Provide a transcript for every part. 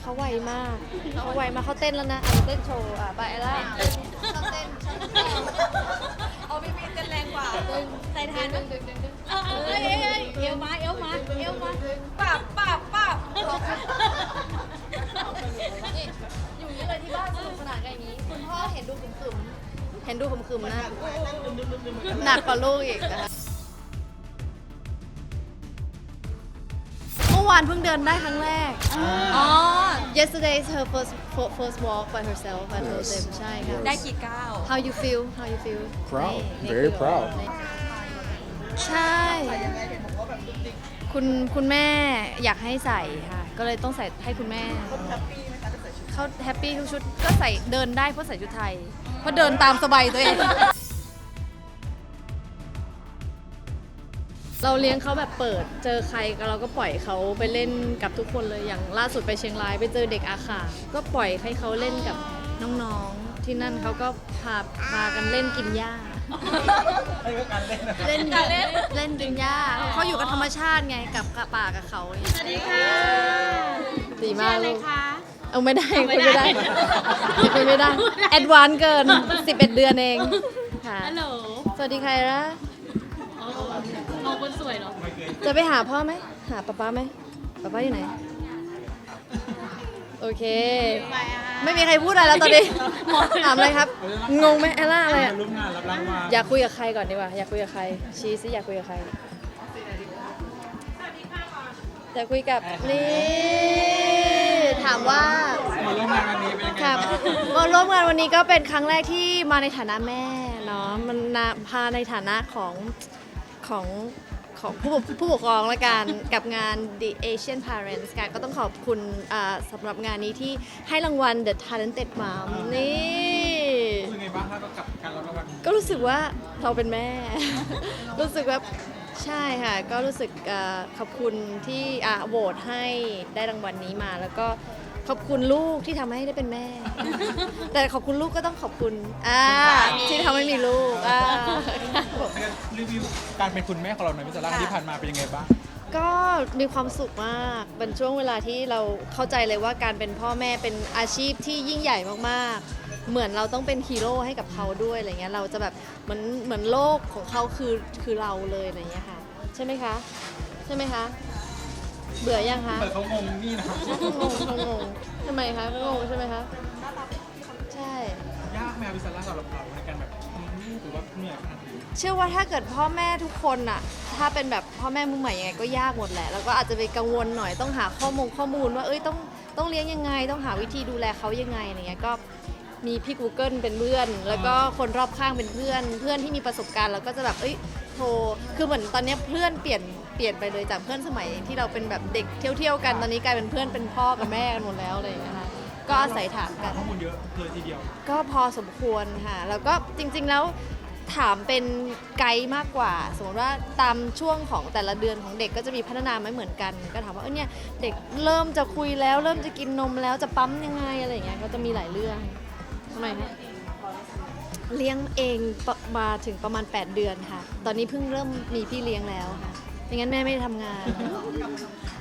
เขาไวมากเขาไวมากเขาเต้นแล้วนะอะเต้นโชว์อะไปเอล่าต้องเต้นเอาพี่มีเต้นแรงกว่าใส่ทานดึงดึงดึงดึงเออเออเอ้ยเอ้ยเอวมาเอวมาเอวมาปับปับปับนี่อยู่นี่เลยที่บ้านสนุกสนานกันอย่างนี้ คุณพ่อเห็นดูขึมๆเห็นดูขึมๆนะหนักกว่าลูกอีกนะคะ วานเพิ่งเดินได้ครั้งแรก อ๋อ Yesterday is her first fir- first walk by herself I told them ใช่ค่ะ ได้กี่ก้าว How you feel How you feel Proud. นี่ Very นี่คือ proud. ใช่ คุณคุณแม่อยากให้ใส่ค่ะ ก็เลยต้องใส่ให้คุณแม่เขาแฮปปี้ทุกชุดก็ใส่เดินได้เพราะใส่ชุดไทย เพราะเดินตามสบายตัวเอง เราเลี้ยงเขาแบบเปิด เจอใครก็เราก็ปล่อยเขาไปเล่นกับทุกคนเลยอย่างล่าสุดไปเชียงรายไปเจอเด็กอาขาก็ปล่อยให้เขาเล่นกับน้องๆ ที่นั่นเขาก็พาพากันเล่นกินหญ้าเล่นเล่นเล่นกินหญ้าเขาอยู่กับธรรมชาติไงกับกับป่ากับเขาสวัสดีค่ะดีมากเลลูยกค่ะเอาไม่ได้เอาคุไม่ยไม่ได้ได้คุยไม่ได้แอดวานเกิน 11 เดือนเองค่ะฮัลโหลสวัสดีใครละอ๋อน้องคน สวยเหรอจะไปหาพ่อไหม หาป๊าป๊าไหมป๊าป๊าอยู่ไหน โอเค ไม่มีใครพูดอะไรแล้วตอนนี้ ถามอะไรครับ งงไหมแอลล่าอะไรอะร่วมงานรับรางวัลอยากคุยกับใครก่อนดีกว่า อยากคุยกับใคร ชี้สิอยากคุยกับใคร อยากคุยกับนี่ถามว่า มาร่วมงานวันนี้เป็นยังไงครับบ้างมาร่วมงานวันนี้ก็เป็นครั้งแรกที่มาในฐานะแม่เนาะมันนาพาในฐานะของของ ของผู้ปกผู้ปกครองละกันกับงาน The Asian Parents กันก็ต้องขอบคุณอ่าสำหรับงานนี้ที่ให้รางวัล The Talented Mom นี่ รู้สึกไงบ้างถ้ากับการรับรางวัลก็รู้สึกว่าเราเป็นแม่ รู้สึกว่าใช่ค่ะ ก็รู้สึกเอ่อขอบคุณที่อะโหวตให้ได้รางวัลนี้มา แล้วก็ขอบคุณลูกที่ทำให้ได้เป็นแม่ แต่ขอบคุณลูกก็ต้องขอบคุณอ่าที่ทำให้มีลูกอ่า รีวิวการเป็นคุณแม่ของเราหน่อยพี่ซาร่าที่ผ่านมาเป็นยังไงบ้าง ก็มีความสุขมากเป็นช่วงเวลาที่เราเข้าใจเลยว่าการเป็นพ่อแม่เป็นอาชีพที่ยิ่งใหญ่มากๆ เหมือนเราต้องเป็นฮีโร่ให้กับเขาด้วยอะไรเงี้ยเราจะแบบเหมือนเหมือนโลกของเขาคือคือเราเลยอะไรเงี้ยค่ะ ใช่ไหมคะ ใช่ไหมคะ เบื่อยังคะเปิดเขางงนี่นะครับงงเขางงทำไมคะเขางงใช่ไหมคะใช่ ยากไหมครับพี่ซาร่าสำหรับเราในการแบบมีลูกห รือว่าเหนื่อยขนาดนี้เชื่อว่าถ้าเกิดพ่อแม่ทุกคนน่ะถ้าเป็นแบบพ่อแม่มือใหม่ยังไงก็ยากหมดแหละ แล้วก็อาจจะไปกังวลหน่อยต้องหาข้อมูลข้อมูลว่าเอ้ยต้องต้องเลี้ยงยังไง ต้องหาวิธีดูแลเขายังไงอะไรเงี้ยก็มีพี่ Google เป็นเพื่อน แล้วก็คนรอบข้างเป็นเพื่อน เพื่อนที่มีประสบการณ์แล้วก็จะแบบเอ้ยโทรคือเหมือนตอนเนี้ยเพื่อนเปลี่ยนเปลี่ยนไปเลยจากเพื่อนสมัยที่เราเป็นแบบเด็กเที่ยวๆกันตอนนี้กลายเป็นเพื่อนเป็นพ่อกับแม่กันหมดแล้วอะไรอย่างเงี้ยค่ะก็อาศัยถามกัน ข้อมูลเยอะเลยทีเดียว ก็พอสมควรค่ะ แล้วก็จริงๆแล้ว ถามเป็นไกด์มากกว่า สมมติว่าตามช่วงของแต่ละเดือนของเด็กก็จะมีพัฒนาไม่เหมือนกัน ก็ถามว่าเออเนี่ยเด็กเริ่มจะคุยแล้ว เริ่มจะกินนมแล้วจะปั๊มยังไงอะไรอย่างเงี้ยก็จะมีหลายเรื่องทำไมคะเลี้ยงเองมาถึงประมาณ 8 เดือนค่ะ ตอนนี้เพิ่งเริ่มมีพี่เลี้ยงแล้วค่ะไม่งั้นแม่ไม่ได้ทำงาน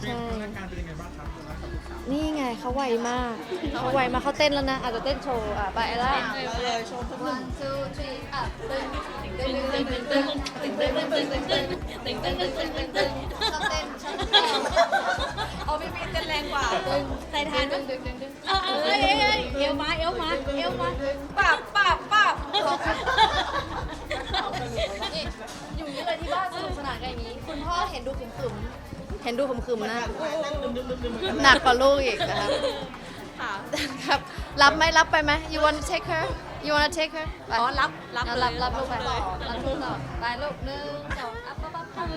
ใช่กานเป็นยังไงบ้างครับ นี่ไงเขาไวมากเขาไวมากเขาเต้นแล้วนะ อาจจะเต้นโชว์อะไปแล้วเลยโชว์ทุก one two three อะตึงตึงตึงตึงตึงตึงตึงตึงตึงตึงตึงตึงตึงตึงตึงตึงตึงชอบเนดูขึมๆนะหนักกว่าลูกอีกนะครับค่ะครับรับไหมรับไปไหม you want to take her you want to take her ไปอ๋อรับรับเอาเลรับยรับลูกไปต่อรับลูกต่อไปลูกหนึ่งสองอัพปั๊บปั๊บปั๊บ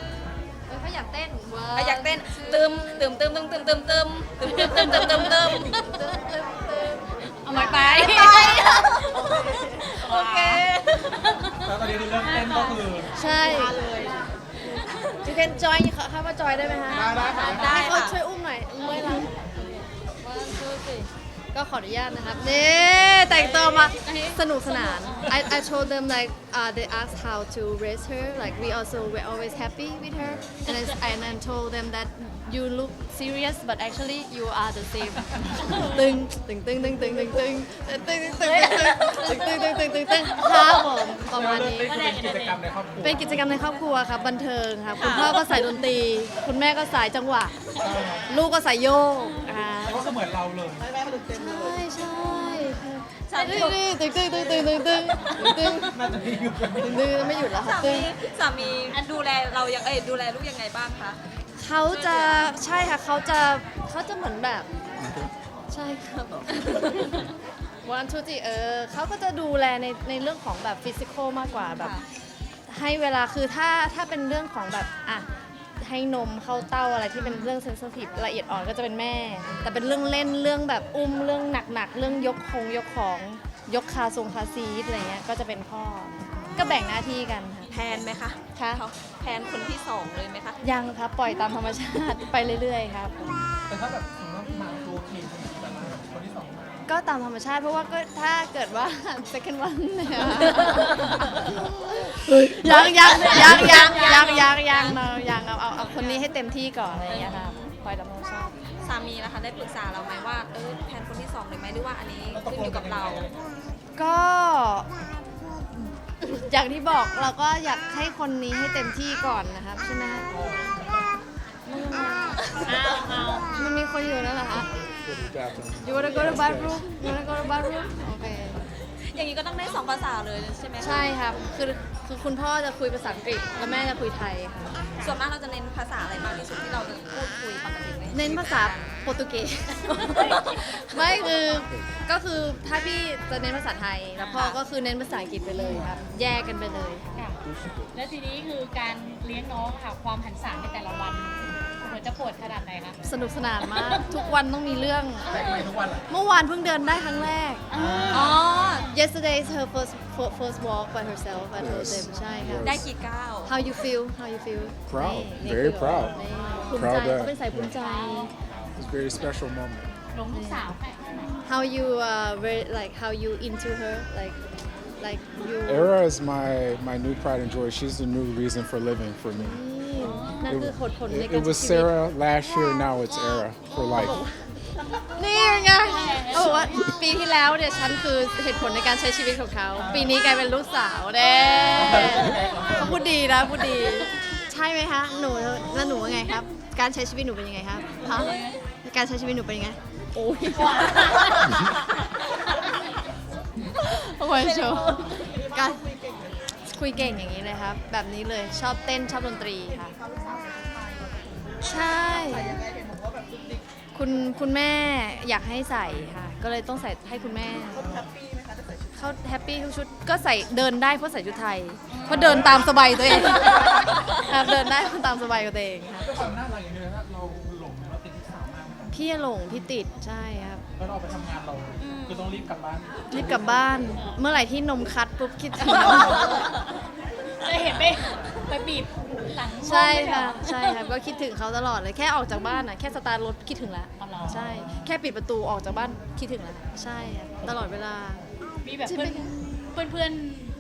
เฮ้ยเขาอยากเต้นใครอยากเต้นตึมตึมตึมตึมตึมตึมตึมตึมตึมตึมตึมตึมตึมตึ๊บตึ๊บตึ๊บเอาไม่ไปไปโอเคแล้วตอนนี้คือเริ่มเต้นก็คือใช่ you can join เขาให้มาจอยได้ไหมฮะได้ได้ค่ะได้ให้เขาค่ะช่วยอุ้มหน่อยเมื่อยเรา one two three ก็ขออนุญาตนะครับนี่แต่งตัวมาสนุกสนาน I I told them like uh, they asked how to raise her like we also we're always happy with her and I, and I told them that you look serious but actually you are the same ตึงตึงตึงตึงตึงตึงตึงตึงตึงตึงตึงตึงตึงตึงตึงตึงตึงครับผมประมาณนี้เป็นกิจกรรมในครอบครัวเป็นกิจกรรมในครอบครัวครับบันเทิงครับคุณพ่อก็สายดนตรี คุณแม่ก็สายจังหวะ ลูกก็สายโยกอ่า ก็เสมือนเราเลย ใช่ ใช่ใช่ตึ้งตึ้งตึ้งตึ้งตึ้งตึ้งตึ้งตึ้งน่าจะมีอยู่กันตึ้งตึ้งไม่หยุดแล้วครับสาตึ้มีงสามีดูแลเรายังเอ้ยดูแลลูกยังไงบ้างคะเขาจะใช่ค่ะเขาจะเขาจะเหมือนแบบ ใช่ครับวันทูจิเออเขาก็จะดูแลในในเรื่องของแบบฟิสิกอลมากกว่าแบบ ให้เวลาคือถ้าถ้าเป็นเรื่องของแบบอะ ให้นมเข้าเต้าอะไรที่เป็นเรื่องเซนซิทีฟละเอียดอ่อนก็จะเป็นแม่ แต่เป็นเรื่องเล่นเรื่องแบบอุ้มเรื่องหนักๆเรื่องยกคงยกของยกคาทรงคาซีทอะไรเงี้ยก็จะเป็นพ่อ ก็แบ่งหน้าที่กันค่ะ แพนไหมคะค่ะเขาแพนคนที่สองเลยไหมคะ ยังครับปล่อยตามธรรมชาติ ไปเรื่อยๆครับ แต่ถ้าแบบสมมติว่ามาตัวเคแต่มาคนที่สองมา ก็ตามธรรมชาติเพราะว่าก็ถ้าเกิดว่า second one เนี่ย ยังยังยังยังยังยังยังเนอะยังเอาเอาเอาคนนี้ให้เต็มที่ก่อนอะไรอย่างเงี้ยครับปล่อยตามธรรมชาติสามีนะคะได้ปรึกษาเราไหมว่าเออแพนคนที่สองเลยไหมหรือว่าอันนี้ขึ้นอยู่กับเราก็ อย่างที่บอกเราก็อยากให้คนนี้ให้เต็มที่ก่อนนะครับใช่ไหมมันมีคนอยู่นั่นแหละคะ You wanna go to bathroom You wanna go to bathroom โอเคอย่างนี้ก็ต้องได้สองภาษาเลยใช่ไหมคะใช่ครับคือคือคุณพ่อจะคุยภาษาอังกฤษแล้วแม่จะคุยไทยค่ะส่วนมากเราจะเน้นภาษาอะไรมากที่สุดที่เราจะพูดคุยปกติไหมเน้นภาษาโปรตุเกส ไม่คือก็คือถ้าพี่จะเน้นภาษาไทย แล้วพ่อก็คือเน้นภาษาอังกฤษไปเลยครับ แยกกันไปเลย ค่ะและทีนี้คือการเลี้ยงน้องค่ะความหันษาในแต่ละวันเหมือน จะปวดขนาดไหนคะสนุกสนานมาก ทุกวันต้องมีเรื่อง แบกไปทุกวันเหรอเมื่อวานเพิ่งเดินได้ครั้งแรก อ๋อ yesterday is her first fir- first walk by herself I told them ใช่ค่ะ ได้กี่ก้าว how you feel how you feel Proud. นี่ Very คือ proud. นี่ภูมิใจ Proud that- เขาเป็นสายภูมิใจ It's a very special moment. หลงลูกสาวแค่ไหน how you uh very like how you into her like like you Era is my my new pride and joy. She's the new reason for living for me. นี่นั่นคือผลผลใน It, การ it was ใช้ชีวิต Sarah last year. Now it's Era for life. นี่เป็นไงเขาบอกว่าปีที่แล้วเนี่ยฉันคือเหตุผลในการใช้ชีวิตของเขา ปีนี้กลายเป็นลูกสาวเด้เขาพูดดีนะพูดดี ใช่ไหมคะหนูแล้วหนูว่าไงครับ การใช้ชีวิตหนูเป็นยังไงครับฮะการใช้ชีวิตหนูเป็นยังไงโอ้ย โอ้ยโชว์การคุยเก่งอย่างนี้เลยครับ แบบนี้เลยชอบเต้นชอบดนตรีค่ะ ใช่ คุณคุณแม่อยากให้ใส่ค่ะ ก็เลยต้องใส่ให้คุณแม่เขาแฮปปี้ทุกชุดก็ใส่เดินได้เพราะใส่ชุดไทย เพราะเดินตามสบายตัวเองครับเดินได้ตามสบายกับตัวเองค่ะด้วยความน่ารักอย่างนี้เลยนะเราหลงเราติดลูกสาวมากพี่หลงพี่ติดใช่ครับ แล้วเราไปทำงานเรา คือต้องรีบกลับบ้าน รีบกลับบ้าน เมื่อไหร่ที่นมคัดปุ๊บคิดถึงจะเห็นไปไปบีบหลังใช่ค่ะใช่ครับก็คิดถึงเขาตลอดเลยแค่ออกจากบ้านอะแค่สตาร์ทรถคิดถึงแล้วเอาเหรอ ใช่ แค่ปิดประตูออกจากบ้านคิดถึงแล้วใช่ครับตลอดเวลา มีแบบเพื่อนเพื่อนเพื่อน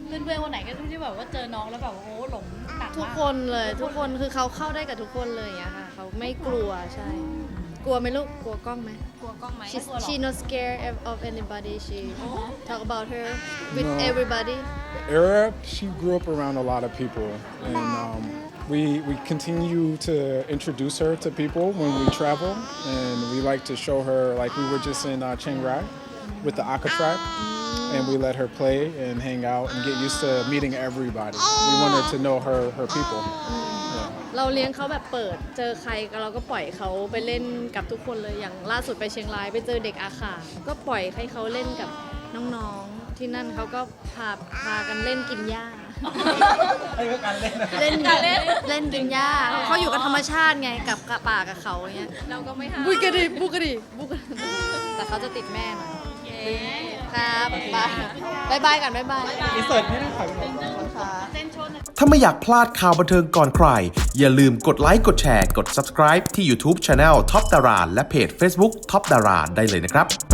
เพื่อนเพื่อนคนไหนก็ที่แบบว่าเจอน้องแล้วแบบว่าโอ้หลงหนักทุกมากคนเลยทุกคนคือเขาเข้าได้กับทุกคนเลยอย่างเงี้ยค่ะเขาไม่กลัวใช่ กลัวไหมลูกกลัวกล้องไหม กลัวกล้องไหม she she not scared of, of anybody she talk about her with No. everybody Era, she grew up around a lot of people, and um, we we continue to introduce her to people when we travel, and we like to show her. Like we were just in uh, Chiang Rai with the Aka tribe, and we let her play and hang out and get used to meeting everybody. We want her to know her her people. Yeah. เราเลี้ยงเขาแบบเปิด เจอใครก็เราก็ปล่อยเขาไปเล่นกับทุกคนเลยอย่างล่าสุดไปเชียงรายไปเจอเด็กอาขาก็ปล่อยให้เขาเล่นกับน้องๆที่นั่นเขาก็พาพากันเล่นกินหญ้า ไอ้ก็การเล่นนะเล่น เล่นกินหญ้าเขาอยู่กับธรรมชาติไงกับกับป่ากับเขาอย่างเงี้ยเราก็ไม่ห้ามบุกกะดิบุกกะดิบุกกะดิแต่เขาจะติดแม่หน่อยค รับบายบายบายกันบายบายอินเสิร์ตไม่ได้ขายไปหมดค่ะถ้าไม่อยากพลาดข่าวบันเทิงก่อนใคร อย่าลืมกดไลค์กดแชร์ กด subscribe ที่ YouTube Channel Top Dara และเพจ Facebook Top Dara ได้เลยนะครับ